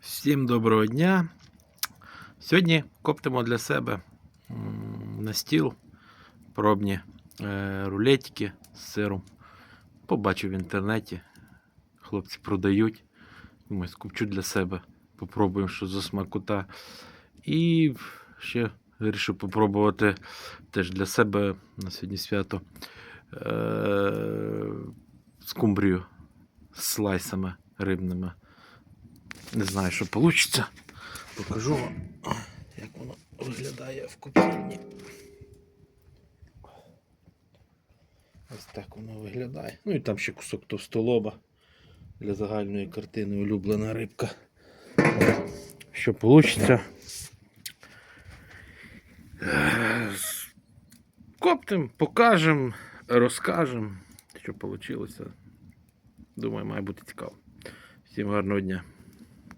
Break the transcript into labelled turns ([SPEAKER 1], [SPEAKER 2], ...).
[SPEAKER 1] Всім доброго дня. Сьогодні коптимо для себе на стіл пробні е, рулетики з сиром. Побачив в інтернеті. Хлопці продають. Думаю, скупчу для себе. Попробуємо, що за смакота. І ще вирішив попробувати теж для себе на сьогодні свято е, скумбрію з слайсами рибними. Не знаю, що вийде. Покажу вам, як воно виглядає в коптильні. Ось так воно виглядає. Ну і там ще кусок товстолоба для загальної картини улюблена рибка. Що вийде? Коптим, покажемо, розкажемо, що вийшло. Думаю, має бути цікаво. Всім гарного дня.